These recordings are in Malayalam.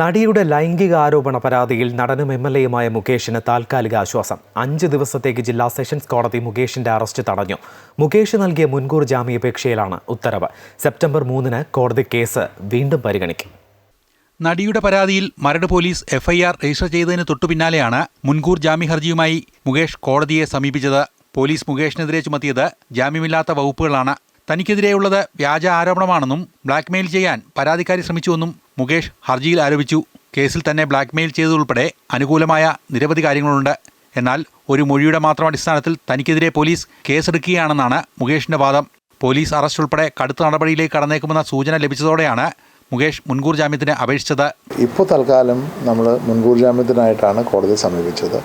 നടിയുടെ ലൈംഗിക ആരോപണ പരാതിയിൽ നടനും എം എൽ എയുമായ മുകേഷിന് താൽക്കാലിക ആശ്വാസം. അഞ്ച് ദിവസത്തേക്ക് ജില്ലാ സെഷൻസ് കോടതി മുകേഷിന്റെ അറസ്റ്റ് തടഞ്ഞു. മുകേഷ് നൽകിയ മുൻകൂർ ജാമ്യാപേക്ഷയിലാണ് ഉത്തരവ്. സെപ്റ്റംബർ മൂന്നിന് കോടതി കേസ് വീണ്ടും പരിഗണിക്കും. നടിയുടെ പരാതിയിൽ മരട് പോലീസ് എഫ്ഐആർ രജിസ്റ്റർ ചെയ്തതിന് തൊട്ടുപിന്നാലെയാണ് മുൻകൂർ ജാമ്യ ഹർജിയുമായി മുകേഷ് കോടതിയെ സമീപിച്ചത്. പോലീസ് മുകേഷിനെതിരെ ചുമത്തിയത് ജാമ്യമില്ലാത്ത വകുപ്പുകളാണ്. തനിക്കെതിരെയുള്ളത് വ്യാജ ആരോപണമാണെന്നും ബ്ലാക്ക്മെയിൽ ചെയ്യാൻ പരാതിക്കാരി ശ്രമിച്ചുവെന്നും മുകേഷ് ഹർജിയിൽ ആരോപിച്ചു. കേസിൽ തന്നെ ബ്ലാക്ക്മെയിൽ ചെയ്തതുൾപ്പെടെ അനുകൂലമായ നിരവധി കാര്യങ്ങളുണ്ട്. എന്നാൽ ഒരു മൊഴിയുടെ മാത്രം അടിസ്ഥാനത്തിൽ തനിക്കെതിരെ പോലീസ് കേസെടുക്കുകയാണെന്നാണ് മുകേഷിന്റെ വാദം. പോലീസ് അറസ്റ്റ് ഉൾപ്പെടെ കടുത്ത നടപടിയിലേക്ക് കടന്നേക്കുമെന്ന സൂചന ലഭിച്ചതോടെയാണ് മുകേഷ് മുൻകൂർ ജാമ്യത്തിന് അപേക്ഷിച്ചത്. ഇപ്പോൾ തൽക്കാലം നമ്മൾ മുൻകൂർ ജാമ്യത്തിനായിട്ടാണ് കോടതിയെ സമീപിച്ചത്.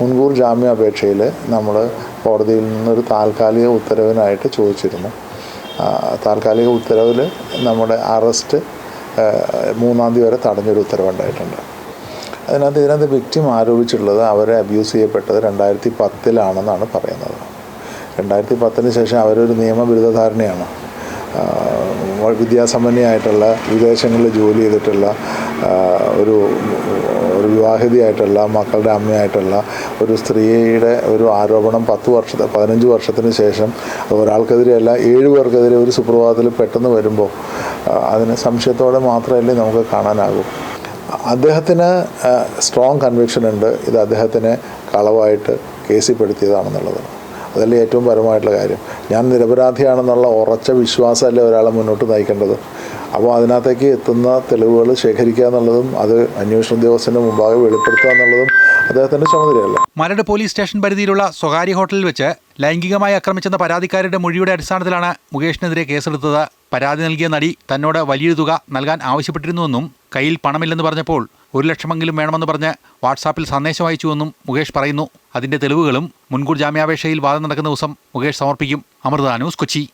മുൻകൂർ ജാമ്യാപേക്ഷയിൽ നമ്മൾ കോടതിയിൽ നിന്നൊരു താൽക്കാലിക ഉത്തരവിനായിട്ട് ചോദിച്ചിരുന്നു. താൽക്കാലിക ഉത്തരവിൽ നമ്മുടെ അറസ്റ്റ് മൂന്നാം തീയതി വരെ തടഞ്ഞൊരു ഉത്തരവുണ്ടായിട്ടുണ്ട്. അതിനകത്ത് ഇതിനകത്ത് വിക്റ്റിം ആരോപിച്ചിട്ടുള്ളത് അവരെ അബ്യൂസ് ചെയ്യപ്പെട്ടത് രണ്ടായിരത്തി പത്തിലാണെന്നാണ് പറയുന്നത്. രണ്ടായിരത്തി പത്തിന് ശേഷം അവരൊരു നിയമബിരുദധാരണയാണ് ആ, വിദ്യാസമ്പന്നയായിട്ടുള്ള വിദേശങ്ങളിൽ ജോലി ചെയ്തിട്ടുള്ള ഒരു ഒരു വിവാഹിതയായിട്ടുള്ള മക്കളുടെ അമ്മയായിട്ടുള്ള ഒരു സ്ത്രീയുടെ ഒരു ആരോപണം പത്ത് വർഷത്തെ പതിനഞ്ച് വർഷത്തിന് ശേഷം ഒരാൾക്കെതിരെയല്ല ഏഴ് പേർക്കെതിരെ ഒരു സുപ്രഭാതത്തിൽ പെട്ടെന്ന് വരുമ്പോൾ അതിന് സംശയത്തോടെ മാത്രമല്ലേ നമുക്ക് കാണാനാകൂ. അദ്ദേഹത്തിന് സ്ട്രോങ് കൺവിക്ഷൻ ഉണ്ട്. ഇത് അദ്ദേഹത്തിനെ കളവായിട്ട് കേസിൽപ്പെടുത്തിയതാണെന്നുള്ളത് അതല്ലേ ഏറ്റവും പരമായിട്ടുള്ള കാര്യം. ഞാൻ നിരപരാധിയാണെന്നുള്ള ഉറച്ച വിശ്വാസമല്ലേ ഒരാളെ മുന്നോട്ട് നയിക്കേണ്ടത്? അപ്പോൾ അതിനകത്തേക്ക് എത്തുന്ന തെളിവുകൾ ശേഖരിക്കുക എന്നുള്ളതും അത് അന്വേഷണ ഉദ്യോഗസ്ഥന്റെ മുമ്പാകെ വെളിപ്പെടുത്തുക എന്നുള്ളതും അദ്ദേഹത്തിന്റെ ചുമതലയല്ല. മരട് പോലീസ് സ്റ്റേഷൻ പരിധിയിലുള്ള സ്വകാര്യ ഹോട്ടലിൽ വെച്ച് ലൈംഗികമായി ആക്രമിച്ചെന്ന പരാതിക്കാരുടെ മൊഴിയുടെ അടിസ്ഥാനത്തിലാണ് മുകേഷിനെതിരെ കേസെടുത്തത് പരാതി നൽകിയ നടി തന്നോട് വലിയൊരു തുക നൽകാൻ ആവശ്യപ്പെട്ടിരുന്നുവെന്നും കയ്യിൽ പണമില്ലെന്ന് പറഞ്ഞപ്പോൾ ഒരു ലക്ഷമെങ്കിലും വേണമെന്ന് പറഞ്ഞ് വാട്സാപ്പിൽ സന്ദേശം അയച്ചുവെന്നും മുകേഷ് പറയുന്നു. അതിന്റെ തെളിവുകളും മുൻകൂർ ജാമ്യാപേക്ഷയിൽ വാദം നടക്കുന്ന ദിവസം മുകേഷ് സമർപ്പിക്കും. അമൃത ന്യൂസ് കൊച്ചി.